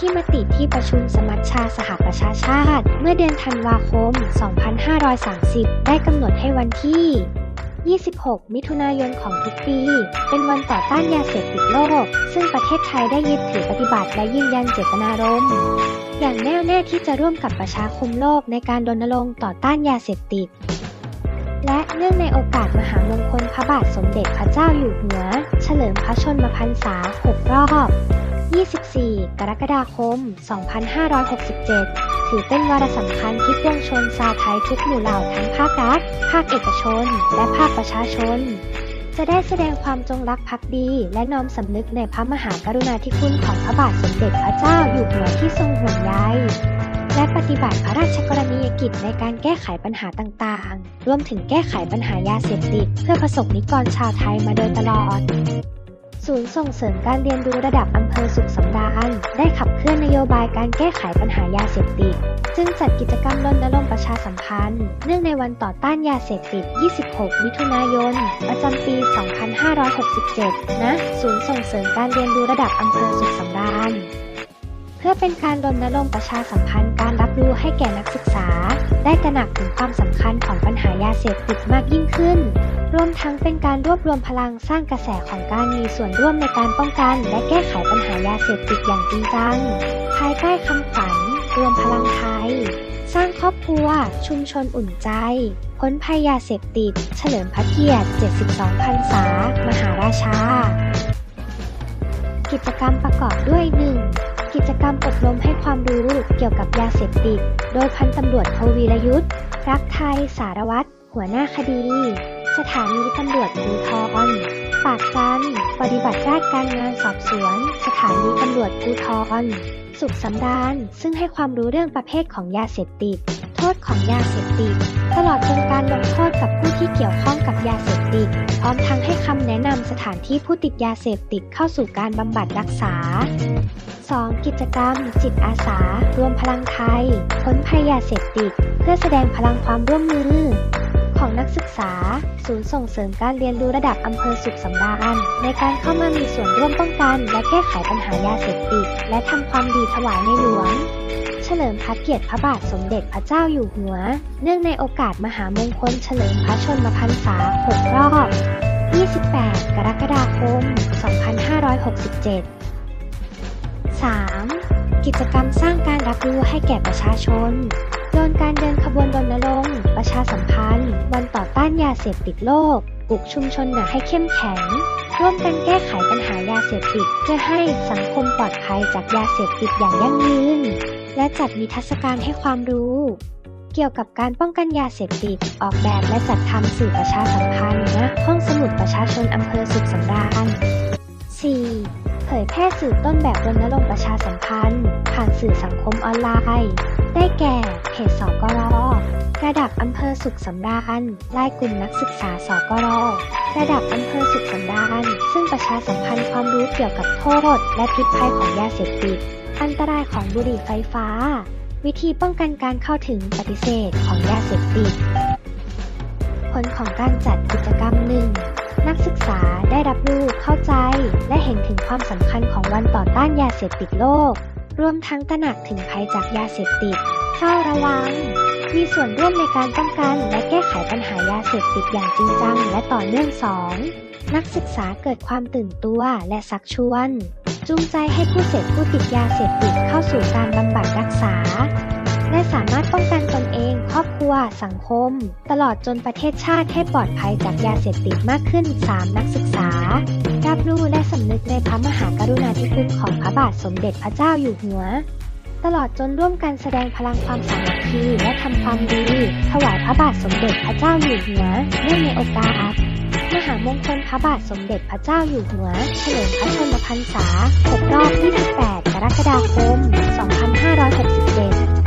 ที่มติที่ประชุมสมัชชาสหประชาชาติ เมื่อเดือนธันวาคม 2530 ได้กำหนดให้วันที่ 26 มิถุนายนของทุกปี เป็นวันต่อต้านยาเสพติดโลก ซึ่งประเทศไทยได้ยึดถือปฏิบัติและยืนยันเจตนารมณ์อย่างแน่วแน่ที่จะร่วมกับประชาคมโลกในการรณรงค์ต่อต้านยาเสพติด และเนื่องในโอกาสมหามงคลพระบาทสมเด็จพระเจ้าอยู่หัว เฉลิมพระชนมพรรษา 6 รอบ 24 กรกฎาคม 2567 ถือเป็นวาระสำคัญที่ปวงชนชาวไทยทุกหมู่เหล่าทั้งภาครัฐ ภาคเอกชน และภาคประชาชน จะได้แสดงความจงรักภักดี และน้อมสำนึกในพระมหากรุณาธิคุณของพระบาทสมเด็จพระเจ้าอยู่หัวที่ทรงห่วงใยและปฏิบัติพระราชกรณียกิจในการแก้ไขปัญหาต่างๆ รวมถึงแก้ไขปัญหายาเสพติดเพื่อประสบนิกรชาวไทยมาโดยตลอด ศูนย์ส่งเสริมการเรียนรู้ระดับอำเภอสุขสำราญ ได้ขับเคลื่อนนโยบายการแก้ไขปัญหายาเสพติด จึงจัดกิจกรรมรณรงค์ประชาสัมพันธ์ เนื่องในวันต่อต้านยาเสพติด 26 มิถุนายน ประจำปี 2567 ณ ศูนย์ส่งเสริมการเรียนรู้ระดับอำเภอสุขสำราญ เพื่อเป็นการรณรงค์ประชาสัมพันธ์การรับรู้ให้แก่นักศึกษา ได้ตระหนักถึงความสำคัญของ เสพติดมากยิ่งขึ้น รวมทั้งเป็นการรวบรวมพลังสร้างกระแสของการมีส่วนร่วมในการป้องกัน และแก้ไขปัญหายาเสพติดอย่างจริงจัง ภายใต้คำขวัญรวมพลังไทย สร้างครอบครัว ชุมชนอุ่นใจ พ้นภัยยาเสพติด เฉลิมพระเกียรติ 72พรรษา มหาราชา กิจกรรมประกอบด้วย 1. กิจกรรมอบรมให้ความรู้เกี่ยวกับยาเสพติด โดยพันตำรวจโทวีรยุทธ์ รักไทย สารวัตร หัวหน้าคดี สถานีตำรวจภูธรปากจันปฏิบัติราชการงานสอบสวน สถานีตำรวจภูธรสุขสำราญซึ่งให้ความรู้เรื่องประเภทของยาเสพติด โทษของยาเสพติด ตลอดจนการลงโทษกับผู้ที่เกี่ยวข้องกับยาเสพติด พร้อมทั้งให้คำแนะนำสถานที่ผู้ติดยาเสพติดเข้าสู่การบำบัดรักษา 2. กิจกรรม จิตอาสา รวมพลังไทยพ้นภัยยาเสพติด เพื่อแสดงพลังความร่วมมือ ศึกษา ศูนย์ส่งเสริมการเรียนรู้ระดับอำเภอสุขสำราญในการเข้ามามีส่วนร่วมป้องกัน และแก้ไขปัญหายาเสพติด และทำความดีถวายในหลวง เฉลิมพระเกียรติพระบาทสมเด็จพระเจ้าอยู่หัว เนื่องในโอกาสมหามงคลเฉลิมพระชนมพรรษา 6 รอบ 28 กรกฎาคม 2567 3. กิจกรรมสร้างการรับรู้ให้แก่ประชาชน โดยการเดินขบวนรณรงค์ประชาสัมพันธ์ วันต่อต้านยาเสพติดโลกปลุกชุมชนหนักให้เข้มแข็ง ร่วมกันแก้ไขปัญหายาเสพติด เพื่อให้สังคมปลอดภัยจากยาเสพติดอย่างยั่งยืน และจัดนิทรรศการให้ความรู้ เกี่ยวกับการป้องกันยาเสพติด ออกแบบและจัดทำสื่อประชาสัมพันธ์ณห้องสมุดประชาชนอำเภอสุขสำราญ 4. เผยแพร่สื่อต้นแบบรณรงค์ประชาสัมพันธ์ ผ่านสื่อสังคมออนไลน์ ได้แก่เพจสกรระดับอำเภอสุขสำราญไล่กลุ่มนักศึกษาสกรระดับอำเภอสุขสำราญซึ่งประชาสัมพันธ์ความรู้เกี่ยวกับโทษ และพิษภัยของยาเสพติด อันตรายของบุหรี่ไฟฟ้า วิธีป้องกันการเข้าถึงปฏิเสธของยาเสพติด ผลของการจัดกิจกรรมหนึ่งนักศึกษาได้รับรู้เข้าใจ เห็นถึงความสำคัญของวันต่อต้านยาเสพติดโลก รวมทั้งตระหนักถึงภัยจากยาเสพติดเฝ้าระวัง มีส่วนร่วมในการป้องกันและแก้ไขปัญหายาเสพติดอย่างจริงจังและต่อเนื่องสองนักศึกษาเกิดความตื่นตัวและสักชวน จูงใจให้ผู้เสพผู้ติดยาเสพติดเข้าสู่การบำบัดรักษา และสามารถป้องกันตนเอง ครอบครัว สังคม ตลอดจนประเทศชาติให้ปลอดภัยจากยาเสพติดมากขึ้น 3 นักศึกษา รับรู้และสำนึกในพระมหากรุณาธิคุณของพระบาทสมเด็จพระเจ้าอยู่หัว ตลอดจนร่วมกันแสดงพลังความสามัคคีและทำความดี ถวายพระบาทสมเด็จพระเจ้าอยู่หัวเนื่องในโอกาสมหามงคลพระบาทสมเด็จพระเจ้าอยู่หัว เฉลิมพระชนมพรรษา6รอบ 28 กรกฎาคม 2567